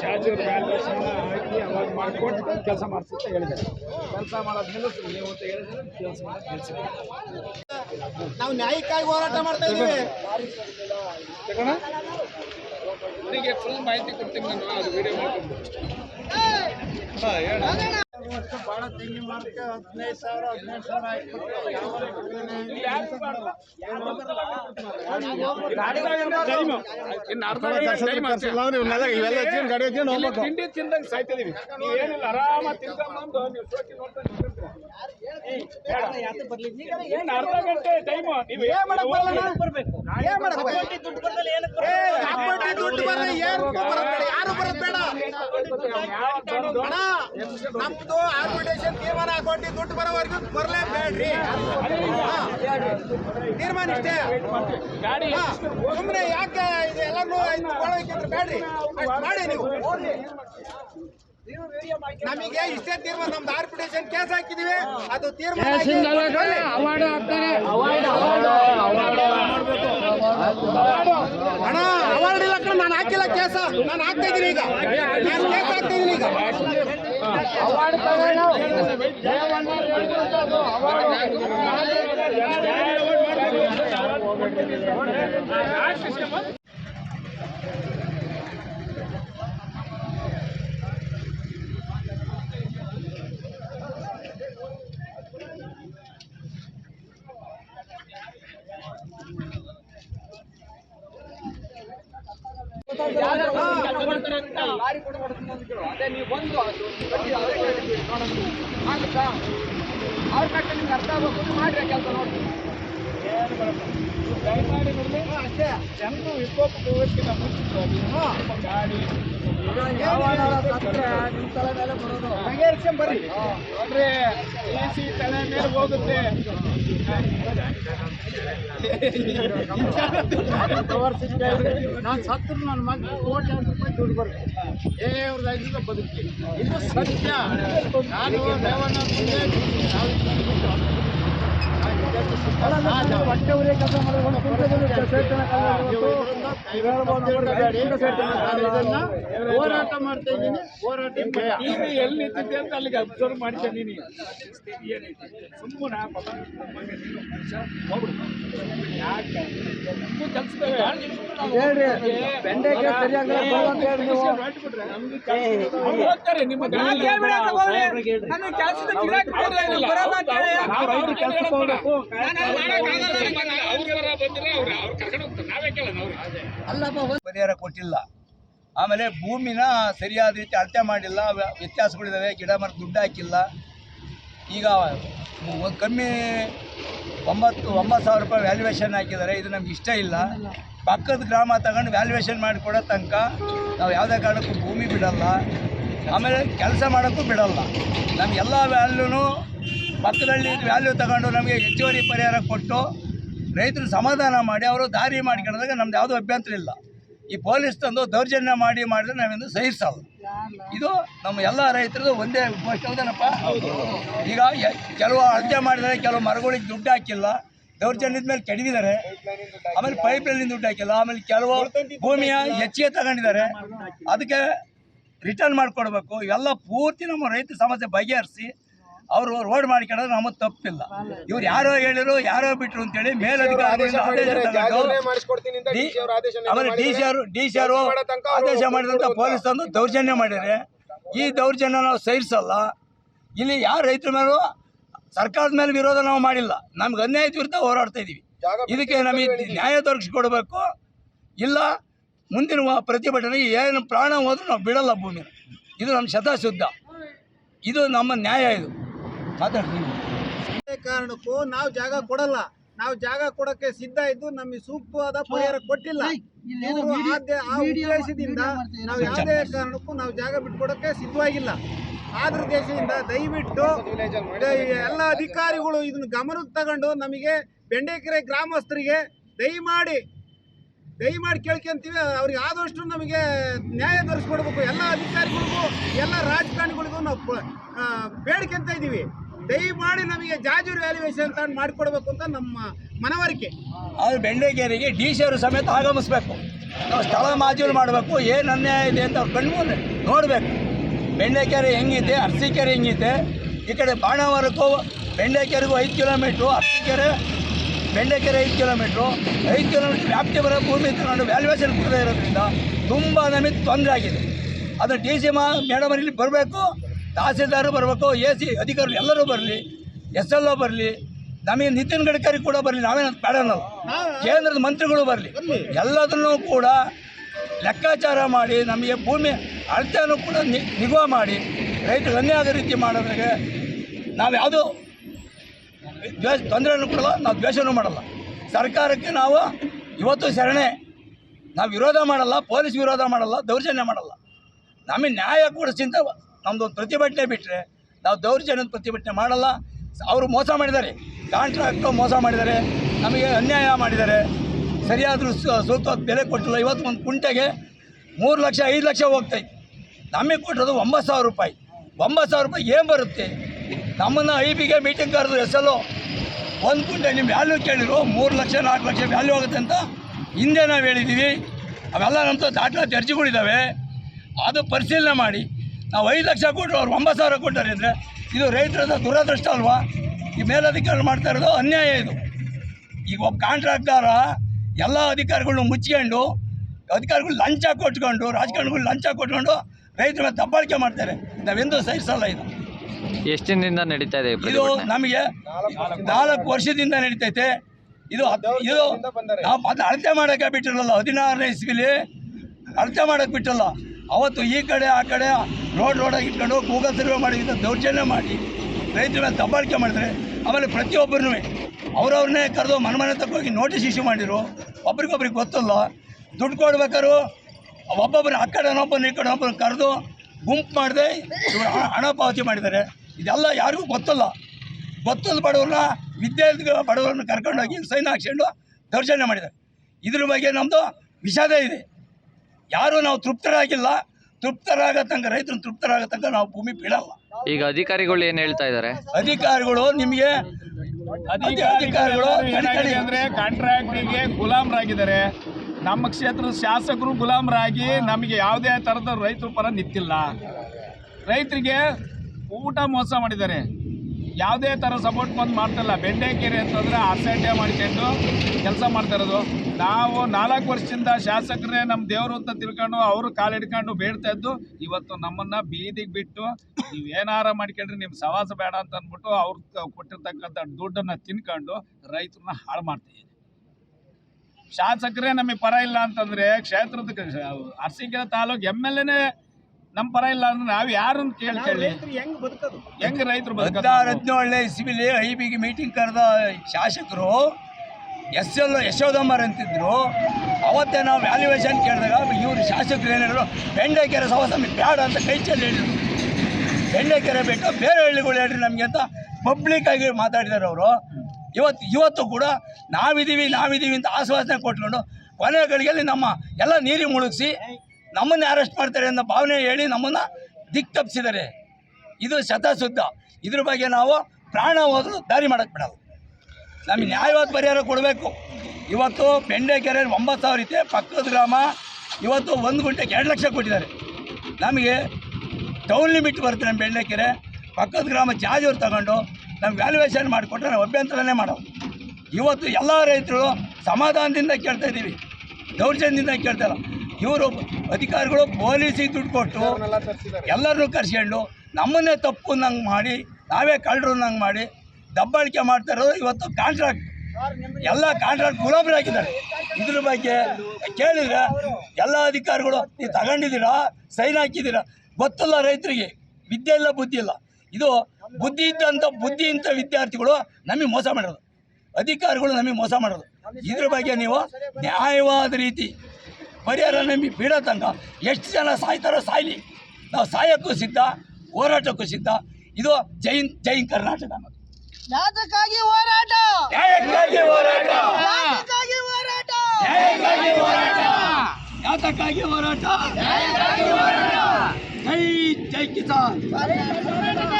Charger valuation ಹಾಕಿ ಅವಾಗ ಮಾಡಿಕೊಟ್ಟು ಕೆಲಸ ಮಾಡಿಸುತ್ತೆ ಹೇಳಿದ್ದಾರೆ ಕೆಲಸ ಮಾಡೋದು ನಿಲ್ಲಿಸ್ರಿ ನೀವು ಅಂತ ಹೇಳಿದ್ರೆ ಕೆಲಸ ಮಾಡಿ ನಿಲ್ಲಿಸಿದ್ರೆ ನಾವು ನ್ಯಾಯಕ್ಕಾಗಿ ಹೋರಾಟ ಮಾಡ್ತಾ ಇದ್ದೀವಿ. ತಗೋಣ ಅವರಿಗೆ ಫುಲ್ ಮಾಹಿತಿ ಕೊಡ್ತೀನಿ ನಾನು ಅದು ವಿಡಿಯೋ ಮಾಡ್ಕೊಂಡು. ಹಾಂ ಹೇಳ. ತೆಂಗಿನ ಮರಕ್ಕೆ ಹದಿನೈದು ಸಾವಿರ ಸಾವಿರ. ಇಲ್ಲಿ ತಿಂಡಿ ತಿಂದಂಗ ಸಾಯ್ತಿದೀವಿ. ನೀವೇನಿಲ್ಲ ಆರಾಮ ತಿನ್ಕೊಂಬಂದು ನೀವು ಶೋಕಿ ನೋಡ್ತಾ ನಿಂತ್ಕೊಂಡ್ರೆ. ಇನ್ನು ಅರ್ಧ ಗಂಟೆ ಟೈಮ್ ನೀವು ಏನ್ ಮಾಡಕ್ ಬರಲ್ಲ ನಾನು? ಏನ್ ಮಾಡಕ್ ಬರಲ್ಲ? ಏ, ಅಪ್ಪಟ್ಟಿ ದುಡ್ಡು ಬರಲ್ಲ, ಏನ್ ಬರೋದ್ ಬೇಡ, ಯಾರು ಬೇಡ. ನಮ್ದು ಆರ್ಬಿಟೇಷನ್ ತೀರ್ಮಾನ ಹಾಕೊಂಡು ದುಡ್ಡು ಬರೋವರೆಗೂ ಬರಲೇಬೇಡ್ರಿ. ಹಾ. ತೀರ್ಮಾನ ಇಷ್ಟೇ? ಸುಮ್ಮನೆ ಯಾಕೆ ಇದು ಇದೆಲ್ಲನೂ ಇಟ್ಕೊಳ್ಳೋದಕ್ಕಿಂತ ಬೇಡ್ರಿ. ಮಾಡಿ ನೀವು. ನಮಗೆ ಇಷ್ಟೇ ತೀರ್ಮಾನ ನಮ್ದು ಆರ್ಬಿಟೇಷನ್ ಕೇಸ್ ಹಾಕಿದೀವಿ. ಅದು ತೀರ್ಮಾನ ಅಣ್ಣ ಅವಾರ್ಡ್ ಇಲ್ಲ ಕಣ ನಾನು ಹಾಕಿಲ್ಲ ಕೇಸ ನಾನು ಹಾಕ್ತಾ ಇದೀನಿ ಈಗ. ನಾನು ಕೇಸ್ ಹಾಕ್ತಾ ಇದೀನಿ ಈಗ. ಅವಾರ್ಡ್ ತಗೊಂಡು ಅವಾರ್ಡ್ ಅದೇ ನೀವು ಬಂದು ಅದು. ನೋಡೋಣ ಆಗುತ್ತಾ? ಅವ್ರ ಕಟ್ಟ ನಿಮ್ಗೆ ಅರ್ಥ ಆಗಬೇಕು ಮಾಡ್ರಿ ಕೆಲಸ ನೋಡಿ ಏನು ಬರಲ್ಲ ನೀವು ದಯಮಾಡಿ ಸಿ ತಲೆ ಮೇಲೆ ಹೋಗುತ್ತೆ ನಾನು ಸತ್ತರು ನನ್ನ ಮಗ ಕೋಟಿ ರೂಪಾಯಿ ದುಡ್ಡು ಬರುತ್ತೆ. ದೇವ್ರದ ಐದು ಬದುಕಿ ಇದು ಸತ್ಯ. ನಾನು ದೇವಣ್ಣ वाटतं ಹೋರಾಟ ಮಾಡ್ತಾ ಇದ್ದೀನಿ ಹೋರಾಟ ಟಿವಿ ಎಲ್ಲಿ ನಿಂತಿದ್ದೆ ಅಂತ ಅಲ್ಲಿಗೆ ಅಬ್ಸರ್ವ್ ಮಾಡ್ಕೊಂಡಿನಿ ಸುಮ್ಮನೆ ಹೋಗ್ತಾರೆ ನಿಮ್ಮ ಕೆಲಸದ ಅವ್ರ. ಅವ್ರು ಕರ್ಕೊಂಡು ಹೋಗ್ತಾರೆ ನಾವೇ ಕೇಳೋಣ ಅವ್ರಿಗೆ ಅಲ್ಲಪ್ಪ ಪರಿಹಾರ ಕೊಟ್ಟಿಲ್ಲ. ಆಮೇಲೆ ಭೂಮಿನ ಸರಿಯಾದ ರೀತಿ ಅಳತೆ ಮಾಡಿಲ್ಲ, ವ್ಯ- ವ್ಯತ್ಯಾಸಗಳಿದ್ದಾವೆ ಗಿಡ ಮರ ದುಡ್ಡು ಹಾಕಿಲ್ಲ. ಈಗ ಕಮ್ಮಿ ಒಂಬತ್ತು ಒಂಬತ್ತು ಸಾವಿರ ರೂಪಾಯಿ ವ್ಯಾಲ್ಯೂಯೇಷನ್ ಹಾಕಿದ್ದಾರೆ, ಇದು ನಮ್ಗೆ ಇಷ್ಟ ಇಲ್ಲ. ಪಕ್ಕದ ಗ್ರಾಮ ತಗೊಂಡು ವ್ಯಾಲ್ಯೂಯೇಷನ್ ಮಾಡಿಕೊಡೋ ತನಕ ನಾವು ಯಾವುದೇ ಕಾರಣಕ್ಕೂ ಭೂಮಿ ಬಿಡಲ್ಲ. ಆಮೇಲೆ ಕೆಲಸ ಮಾಡೋಕ್ಕೂ ಬಿಡಲ್ಲ. ನಮಗೆಲ್ಲ ವ್ಯಾಲ್ಯೂನು ಪಕ್ಕದಲ್ಲಿ ವ್ಯಾಲ್ಯೂ ತಗೊಂಡು ನಮಗೆ ಹೆಚ್ಚುವರಿ ಪರಿಹಾರ ಕೊಟ್ಟು ರೈತರು ಸಮಾಧಾನ ಮಾಡಿ ಅವರು ದಾರಿ ಮಾಡ್ಕೊಂಡಾಗ ನಮ್ದು ಯಾವುದೂ ಅಭ್ಯಂತರ ಇಲ್ಲ. ಈ ಪೊಲೀಸ್ ತಂದು ದೌರ್ಜನ್ಯ ಮಾಡಿ ಮಾಡಿದ್ರೆ ನಾವಿಂದು ಸಹಿಸಲ್ಲ. ಇದು ನಮ್ಮ ಎಲ್ಲ ರೈತರದ್ದು ಒಂದೇ ಘೋಷ ಹೌದೇನಪ್ಪ? ಈಗ ಕೆಲವು ಅಳತೆ ಮಾಡಿದರೆ ಕೆಲವು ಮರಗಳಿಗೆ ದುಡ್ಡು ಹಾಕಿಲ್ಲ, ದೌರ್ಜನ್ಯದ ಮೇಲೆ ಕೆಡವಿದ್ದಾರೆ, ಆಮೇಲೆ ಪೈಪ್ ಲೈನ್ ದುಡ್ಡು ಹಾಕಿಲ್ಲ, ಆಮೇಲೆ ಕೆಲವು ಭೂಮಿಯ ಹೆಚ್ಚಿಗೆ ತಗೊಂಡಿದ್ದಾರೆ, ಅದಕ್ಕೆ ರಿಟರ್ನ್ ಮಾಡಿಕೊಡ್ಬೇಕು. ಎಲ್ಲ ಪೂರ್ತಿ ನಮ್ಮ ರೈತ ಸಮಸ್ಯೆ ಬಗೆಹರಿಸಿ ಅವರು ರೋಡ್ ಮಾಡ್ಕೊಳ್ಳೋದು ನಮಗೆ ತಪ್ಪಿಲ್ಲ. ಇವ್ರು ಯಾರೋ ಹೇಳಿರು ಯಾರೋ ಬಿಟ್ರು ಅಂತೇಳಿ ಮೇಲಧಿಕಾರಿಗಳಿಂದ ಆಮೇಲೆ ಡಿ ಸಿ ಅವರು ಡಿ ಸಿ ಅವರು ಆದೇಶ ಮಾಡಿದಂತ ಪೊಲೀಸ್ ತಂದು ದೌರ್ಜನ್ಯ ಮಾಡಿದ್ರೆ ಈ ದೌರ್ಜನ್ಯ ನಾವು ಸಹಿಸಲ್ಲ. ಇಲ್ಲಿ ಯಾರು ರೈತರ ಮೇಲೂ ಸರ್ಕಾರದ ಮೇಲೆ ವಿರೋಧ ನಾವು ಮಾಡಿಲ್ಲ. ನಮ್ಗೆ ಅನ್ಯಾಯದ ವಿರುದ್ಧ ಹೋರಾಡ್ತಾ ಇದೀವಿ. ಇದಕ್ಕೆ ನಮಗೆ ನ್ಯಾಯ ದೊರಕಿಸ್ಕೊಡ್ಬೇಕು. ಇಲ್ಲ ಮುಂದಿನ ಪ್ರತಿಭಟನೆಗೆ ಏನು ಪ್ರಾಣ ಹೋದ್ರೂ ನಾವು ಬಿಡಲ್ಲ ಭೂಮಿನ. ಇದು ನಮ್ಮ ಶತಶುದ್ಧ. ಇದು ನಮ್ಮ ನ್ಯಾಯ ಇದು. ಕಾರಣಕ್ಕೂ ನಾವು ಜಾಗ ಕೊಡಲ್ಲ. ನಾವು ಜಾಗ ಕೊಡಕ್ಕೆ ಸಿದ್ಧ ಇದ್ದು ನಮಗೆ ಸೂಕ್ತವಾದ ಪರಿಹಾರ ಕೊಟ್ಟಿಲ್ಲ. ಉದ್ದೇಶದಿಂದ ನಾವು ಯಾವುದೇ ಕಾರಣಕ್ಕೂ ನಾವು ಜಾಗ ಬಿಟ್ಕೊಡಕ್ಕೆ ಸಿದ್ಧವಾಗಿಲ್ಲ. ಆದ್ರ ದೇಶದಿಂದ ದಯವಿಟ್ಟು ಎಲ್ಲ ಅಧಿಕಾರಿಗಳು ಇದನ್ನ ಗಮನಕ್ಕೆ ತಗೊಂಡು ನಮಗೆ ಬೆಂಡೆಕೆರೆ ಗ್ರಾಮಸ್ಥರಿಗೆ ದಯಮಾಡಿ ದಯಮಾಡಿ ಕೇಳ್ಕೊಂತೀವಿ. ಅವ್ರಿಗೆ ಆದಷ್ಟು ನಮಗೆ ನ್ಯಾಯ ದೊರಕಿಸ್ಕೊಡ್ಬೇಕು ಎಲ್ಲ ಅಧಿಕಾರಿಗಳಿಗೂ ಎಲ್ಲ ರಾಜಕಾರಣಿಗಳಿಗೂ ನಾವು ಬೇಡ್ಕೊಂತ ಇದ್ದೀವಿ. ದಯಮಾಡಿ ನಮಗೆ ಜಾಜೂರು ವ್ಯಾಲ್ಯೂಯೇಷನ್ ಅಂತ ಮಾಡಿಕೊಡ್ಬೇಕು ಅಂತ ನಮ್ಮ ಮನವರಿಕೆ. ಅದು ಬೆಂಡೆಗೇರಿಗೆ ಡಿ ಸಿ ಅವರು ಸಮೇತ ಆಗಮಿಸ್ಬೇಕು. ನಾವು ಸ್ಥಳ ಮಾಜೂರು ಮಾಡಬೇಕು, ಏನು ಅನ್ಯಾಯ ಇದೆ ಅಂತ ಅವ್ರು ಕಣ್ಣು ನೋಡಬೇಕು. ಬೆಂಡೆಕೆರೆ ಹೆಂಗಿದೆ, ಅರಸೀಕೆರೆ ಹೆಂಗಿದೆ, ಈ ಕಡೆ ಬಾಣಾವರಕ್ಕೂ ಬೆಂಡೆಕೆರೆಗೂ ಐದು ಕಿಲೋಮೀಟ್ರು ಅರಸೀಕೆರೆ ಬೆಂಡೆಕೆರೆ ಐದು ಕಿಲೋಮೀಟ್ರು ಐದು ಕಿಲೋಮೀಟ್ರ್ ವ್ಯಾಪ್ತಿ ಬರೋ ಭೂಮಿ ತಗೊಂಡು ವ್ಯಾಲ್ಯೂಯೇಷನ್ ಕೊಡದೇ ಇರೋದ್ರಿಂದ ತುಂಬ ನಮಗೆ ತೊಂದರೆ ಆಗಿದೆ. ಅದು ಡಿ ಸಿ ಮಾ ಮೇಡಮ್ ಇಲ್ಲಿ ಬರಬೇಕು. ತಹಸೀಲ್ದಾರು ಬರಬೇಕು, ಎ ಸಿ ಅಧಿಕಾರಿಗಳು ಎಲ್ಲರೂ ಬರಲಿ, ಎಸ್ ಎಲ್ ಒ ಬರಲಿ, ನಮಗೆ ನಿತಿನ್ ಗಡ್ಕರಿ ಕೂಡ ಬರಲಿ, ನಾವೇನು ಬೇಡ ನಾವು. ಕೇಂದ್ರದ ಮಂತ್ರಿಗಳು ಬರಲಿ. ಎಲ್ಲದನ್ನು ಕೂಡ ಲೆಕ್ಕಾಚಾರ ಮಾಡಿ, ನಮಗೆ ಭೂಮಿ ಅಳತೆಯನ್ನು ಕೂಡ ನಿ ನಿಗಮ ಮಾಡಿ, ರೈತರು ಅನ್ಯಾಯ ಆಗೋ ರೀತಿ ಮಾಡೋದ್ರಿಗೆ ನಾವು ಯಾವುದು ದ್ವೇಷ, ತೊಂದರೆಯನ್ನು ಕೊಡಲ್ಲ, ನಾವು ದ್ವೇಷನೂ ಮಾಡಲ್ಲ. ಸರ್ಕಾರಕ್ಕೆ ನಾವು ಇವತ್ತು ಶರಣೆ. ನಾವು ವಿರೋಧ ಮಾಡಲ್ಲ, ಪೊಲೀಸ್ ವಿರೋಧ ಮಾಡಲ್ಲ, ದೌರ್ಜನ್ಯ ಮಾಡಲ್ಲ. ನಮಗೆ ನ್ಯಾಯ ಕೊಡಿಸಿಂತ ನಮ್ಮದು ಪ್ರತಿಭಟನೆ ಬಿಟ್ಟರೆ ನಾವು ದೌರ್ಜನ್ಯದ ಪ್ರತಿಭಟನೆ ಮಾಡಲ್ಲ. ಅವರು ಮೋಸ ಮಾಡಿದ್ದಾರೆ. ಕಾಂಟ್ರಾಕ್ಟು ಮೋಸ ಮಾಡಿದ್ದಾರೆ. ನಮಗೆ ಅನ್ಯಾಯ ಮಾಡಿದ್ದಾರೆ. ಸರಿಯಾದರೂ ಸೂಕ್ತವಾದ ಬೆಲೆ ಕೊಟ್ಟಿಲ್ಲ. ಇವತ್ತು ಒಂದು ಕುಂಟೆಗೆ ಮೂರು ಲಕ್ಷ, ಐದು ಲಕ್ಷ ಹೋಗ್ತೈತೆ ನಮಗೆ ಕೊಟ್ಟಿರೋದು ಒಂಬತ್ತು ಸಾವಿರ ರೂಪಾಯಿ. ಒಂಬತ್ತು ಸಾವಿರ ರೂಪಾಯಿ ಏನು ಬರುತ್ತೆ? ನಮ್ಮನ್ನು ಐ ಬಿಗೆ ಮೀಟಿಂಗ್ ಕರೆದು ಎಸ್ ಒಂದು ಕುಂಟೆ ನಿಮ್ಮ ವ್ಯಾಲ್ಯೂ ಕೇಳಿದ್ರು. ಮೂರು ಲಕ್ಷ, ನಾಲ್ಕು ಲಕ್ಷ ವ್ಯಾಲ್ಯೂ ಆಗುತ್ತೆ ಅಂತ ಹಿಂದೆ ನಾವು ಹೇಳಿದ್ದೀವಿ ಅವೆಲ್ಲ ನಮ್ಮ ದಾಖಲಾತಿ ಅರ್ಜಿಗಳಿದ್ದಾವೆ ಅದು ಪರಿಶೀಲನೆ ಮಾಡಿ. ನಾವು ಐದು ಲಕ್ಷ ಕೊಟ್ಟರು ಅವ್ರು ಒಂಬತ್ತು ಸಾವಿರ ಕೊಟ್ಟಾರೆ ಅಂದರೆ ಇದು ರೈತರದ ದುರದೃಷ್ಟ ಅಲ್ವಾ? ಈ ಮೇಲಧಿಕಾರಿ ಮಾಡ್ತಾ ಇರೋದು ಅನ್ಯಾಯ ಇದು. ಈಗ ಒಬ್ಬ ಕಾಂಟ್ರಾಕ್ಟರ ಎಲ್ಲ ಅಧಿಕಾರಿಗಳನ್ನ ಮುಚ್ಕೊಂಡು ಅಧಿಕಾರಿಗಳು ಲಂಚ ಕೊಟ್ಕೊಂಡು ರಾಜಕಾರಣಿಗಳು ಲಂಚ ಕೊಟ್ಕೊಂಡು ರೈತರ ಮೇಲೆ ದಬ್ಬಾಳಿಕೆ ಮಾಡ್ತಾರೆ. ನಾವೆಂದು ಸಹಿಸಲ್ಲ ಇದು. ಎಷ್ಟು ದಿನದಿಂದ ನಡೀತಾ ಇದೆ ಇದು ನಮಗೆ ನಾಲ್ಕು ವರ್ಷದಿಂದ ನಡೀತೈತೆ. ಇದು ಇದು ನಾವು ಅಳತೆ ಮಾಡೋಕ್ಕೆ ಬಿಟ್ಟಿರಲ್ಲ ಹದಿನಾರನೇ ಇಸ್ವಿಲಿ ಅಳತೆ ಮಾಡೋಕ್ಕೆ ಬಿಟ್ಟಲ್ಲ ಅವತ್ತು ಈ ಕಡೆ, ಆ ಕಡೆ, ರೋಡ್ ರೋಡಾಗಿ ಇಟ್ಕೊಂಡು ಗೂಗಲ್ ಸರ್ವೆ ಮಾಡಿ ದೌರ್ಜನ್ಯ ಮಾಡಿ ರೈತರ ಮೇಲೆ ದಬ್ಬಾಳಿಕೆ ಮಾಡಿದ್ರೆ ಆಮೇಲೆ ಪ್ರತಿಯೊಬ್ಬರೂ ಅವ್ರವ್ರನ್ನೇ ಕರೆದು ಮನೆ ಮನೆ ನೋಟಿಸ್ ಇಶ್ಯೂ ಮಾಡಿರು ಒಬ್ರಿಗೊಬ್ರಿಗೆ ಗೊತ್ತಲ್ಲ. ದುಡ್ಡು ಕೊಡ್ಬೇಕಾದ್ರು ಒಬ್ಬೊಬ್ಬರು ಆ ಕಡೆ ಒಬ್ಬನ ಈ ಕಡೆ ಒಬ್ಬನ ಕರೆದು ಗುಂಪು ಮಾಡದೆ ಹಣ- ಪಾವತಿ ಮಾಡಿದ್ದಾರೆ. ಇದೆಲ್ಲ ಯಾರಿಗೂ ಗೊತ್ತಲ್ಲ. ಗೊತ್ತಲ್ಲ ಬಡವ್ರನ್ನ ವಿದ್ಯಾರ್ಥಿ ಬಡವ್ರನ್ನ ಕರ್ಕೊಂಡೋಗಿ ಸೈನ್ ಹಾಕ್ಸ್ಕೊಂಡು ದೌರ್ಜನ್ಯ ಮಾಡಿದ್ದಾರೆ. ಇದ್ರ ಬಗ್ಗೆ ನಮ್ಮದು ವಿಷಾದ ಇದೆ. ಯಾರೂ ನಾವು ತೃಪ್ತರಾಗಿಲ್ಲ. ತೃಪ್ತರಾಗ ತನಕ ರೈತರು ತೃಪ್ತರಾಗ ತನಕ ನಾವು ಭೂಮಿ ಬಿಡಲ್ಲ ಈಗ ಅಧಿಕಾರಿಗಳು ಏನು ಹೇಳ್ತಾ ಇದ್ದಾರೆ ಅಧಿಕಾರಿಗಳು ನಿಮಗೆ ಅಧಿಕಾರಿಗಳು ಅಂದ್ರೆ ಕಾಂಟ್ರಾಕ್ಟಿಗೆ ಗುಲಾಮರಾಗಿದ್ದಾರೆ. ನಮ್ಮ ಕ್ಷೇತ್ರದ ಶಾಸಕರು ಗುಲಾಮರಾಗಿ ನಮಗೆ ಯಾವುದೇ ಥರದ ರೈತರ ಪರ ನಿಂತಿಲ್ಲ. ರೈತರಿಗೆ ಊಟ ಮೋಸ ಮಾಡಿದ್ದಾರೆ. ಯಾವುದೇ ಥರ ಸಪೋರ್ಟ್ ಬಂದು ಮಾಡ್ತಿಲ್ಲ. ಬೆಂಡೆಕೆರೆ ಅಂತಂದರೆ ಅಸಡ್ಡೆ ಮಾಡ್ಕೊಂಡು ಕೆಲಸ ಮಾಡ್ತಾ ಇರೋದು. ನಾವು ನಾಲ್ಕು ವರ್ಷದಿಂದ ಶಾಸಕರೇ ನಮ್ಮ ದೇವರು ಅಂತ ತಿಳ್ಕೊಂಡು ಅವರು ಕಾಲಿಡ್ಕೊಂಡು ಬೇಡ್ತಾ ಇದ್ದು, ಇವತ್ತು ನಮ್ಮನ್ನು ಬೀದಿಗೆ ಬಿಟ್ಟು ನೀವು ಏನಾರ ಮಾಡ್ಕೊಂಡ್ರೆ ನಿಮ್ಮ ಸವಾಸ ಬೇಡ ಅಂತ ಅಂದ್ಬಿಟ್ಟು ಅವ್ರು ಕೊಟ್ಟಿರ್ತಕ್ಕಂಥ ದುಡ್ಡನ್ನು ತಿನ್ಕೊಂಡು ರೈತರನ್ನ ಹಾಳು ಮಾಡ್ತೀವಿ. ಶಾಸಕರೇ ನಮಗೆ ಪರ ಇಲ್ಲ ಅಂತಂದ್ರೆ ಕ್ಷೇತ್ರದ ಅರಸೀಕೆರೆ ತಾಲೂಕು ಎಂ ಎಲ್ ಎನೇ ನಮ್ಮ ಪರ ಇಲ್ಲ ಅಂದ್ರೆ ನಾವು ಯಾರನ್ನ ಕೇಳ್ಕೊಳ್ಳಿ ಹೆಂಗ್ ಬದುಕೋದು? ಹೆಂಗ್ ರೈತರು ಹದಿನಾರು ಹದಿನೇಳನೇ ಇಸ್ವಿಲಿ ಐ ಬಿಗೆ ಮೀಟಿಂಗ್ ಕರೆದ ಶಾಸಕರು ಎಸ್ ಎಲ್ ಯಶೋಧಮ್ಮರ್ ಅಂತಿದ್ರು. ಅವತ್ತೇ ನಾವು ವ್ಯಾಲ್ಯೂಯೇಷನ್ ಕೇಳಿದಾಗ ಇವರು ಶಾಸಕರು ಏನು ಹೇಳಿದ್ರು ಬೆಂಡೆಕೆರೆ ಸವಸಮಿ ಬೇಡ ಅಂತ ಕೈ ಚೆಲ್ಲಿ ಹೇಳಿದ್ರು. ಬೆಂಡೆಕೆರೆ ಬಿಟ್ಟು ಬೇರೆ ಹಳ್ಳಿಗಳು ಹೇಳ್ರಿ ನಮಗೆ ಅಂತ ಪಬ್ಲಿಕ್ ಆಗಿ ಮಾತಾಡಿದಾರೆ ಅವರು. ಇವತ್ತು ಇವತ್ತು ಕೂಡ ನಾವಿದ್ದೀವಿ ನಾವಿದ್ದೀವಿ ಅಂತ ಆಶ್ವಾಸನೆ ಕೊಟ್ಕೊಂಡು ಕೊನೆಗಳಿಗೆ ನಮ್ಮ ಎಲ್ಲ ನೀರಿಗೆ ಮುಳುಗಿಸಿ ನಮ್ಮನ್ನೇ ಅರೆಸ್ಟ್ ಮಾಡ್ತಾರೆ ಅನ್ನೋ ಭಾವನೆ ಹೇಳಿ ನಮ್ಮನ್ನು ದಿಕ್ ತಪ್ಪಿಸಿದ್ದಾರೆ ಇದು ಶತಶುದ್ಧ. ಇದ್ರ ಬಗ್ಗೆ ನಾವು ಪ್ರಾಣ ಹೋದ್ರು ದಾರಿ ಮಾಡಕ್ ಬಿಡಲ್ಲ. ನಮಗೆ ನ್ಯಾಯವಾದ ಪರಿಹಾರ ಕೊಡಬೇಕು. ಇವತ್ತು ಬೆಂಡೆಕೆರೆ ಒಂಬತ್ತು ಸಾವಿರ ಇದೆ ಪಕ್ಕದ ಗ್ರಾಮ. ಇವತ್ತು ಒಂದು ಗುಂಟೆಗೆ ಎರಡು ಲಕ್ಷ ಕೊಟ್ಟಿದ್ದಾರೆ. ನಮಗೆ ಟೌನ್ ಲಿಮಿಟ್ ಬರುತ್ತೆ ನಮ್ಮ ಬೆಂಡೆಕೆರೆ ಪಕ್ಕದ ಗ್ರಾಮ ಜಾಜವ್ರು ತಗೊಂಡು ನಮ್ಗೆ ವ್ಯಾಲ್ಯೂಯೇಷನ್ ಮಾಡಿಕೊಟ್ರೆ ನಾವು ಅಭ್ಯಂತರನೇ ಮಾಡೋದು. ಇವತ್ತು ಎಲ್ಲ ರೈತರು ಸಮಾಧಾನದಿಂದ ಕೇಳ್ತಾ ಇದ್ದೀವಿ. ದೌರ್ಜನ್ಯದಿಂದ ಕೇಳ್ತಾ ಇಲ್ಲ. ಇವರು ಅಧಿಕಾರಿಗಳು ಪೊಲೀಸಿಗೆ ದುಡ್ಡು ಕೊಟ್ಟು ಎಲ್ಲರನ್ನೂ ಕರ್ಸ್ಕೊಂಡು ನಮ್ಮನ್ನೇ ತಪ್ಪು ನಂಗೆ ಮಾಡಿ ನಾವೇ ಕಳ್ಳರು ನಂಗೆ ಮಾಡಿ ದಬ್ಬಾಳಿಕೆ ಮಾಡ್ತಾ ಇರೋದು ಇವತ್ತು ಕಾಂಟ್ರಾಕ್ಟ್ ಎಲ್ಲ ಕಾಂಟ್ರಾಕ್ಟ್ ಗುಲಾಬರಾಗಿದ್ದಾರೆ ಇದ್ರ ಬಗ್ಗೆ ಕೇಳಿದ್ರೆ ಎಲ್ಲ ಅಧಿಕಾರಿಗಳು ನೀವು ತಗೊಂಡಿದ್ದೀರಾ? ಸೈನ್ ಹಾಕಿದ್ದೀರಾ? ಗೊತ್ತಲ್ಲ ರೈತರಿಗೆ. ವಿದ್ಯೆ ಇಲ್ಲ ಬುದ್ಧಿ ಇಲ್ಲ. ಇದು ಬುದ್ಧಿ ಇದ್ದಂಥ ಬುದ್ಧಿ ಇಂಥ ವಿದ್ಯಾರ್ಥಿಗಳು ನಮಗೆ ಮೋಸ ಮಾಡೋದು ಅಧಿಕಾರಿಗಳು ನಮಗೆ ಮೋಸ ಮಾಡೋದು ಇದ್ರ ಬಗ್ಗೆ ನೀವು ನ್ಯಾಯವಾದ ರೀತಿ ಪರಿಹಾರ ನಮಗೆ ಬೀಳೋ ತನಕ ಎಷ್ಟು ಜನ ಸಾಯ್ತಾರೋ ಸಾಯ್ಲಿ. ನಾವು ಸಾಯೋಕ್ಕೂ ಸಿದ್ಧ ಹೋರಾಟಕ್ಕೂ ಸಿದ್ಧ. ಇದು ಜೈನ್ ಜೈನ್ ಕರ್ನಾಟಕ ಯಾತಕ್ಕಾಗಿ ಹೋರಾಟ. ನ್ಯಾಯಕ್ಕಾಗಿ ಹೋರಾಟ. ಯಾತಕ್ಕಾಗಿ ಹೋರಾಟ. ನ್ಯಾಯಕ್ಕಾಗಿ ಹೋರಾಟ. ಯಾತಕ್ಕಾಗಿ ಹೋರಾಟ. ಜೈ ಜೈ ಕಿಸಾನ್. ಹೋರಾಟ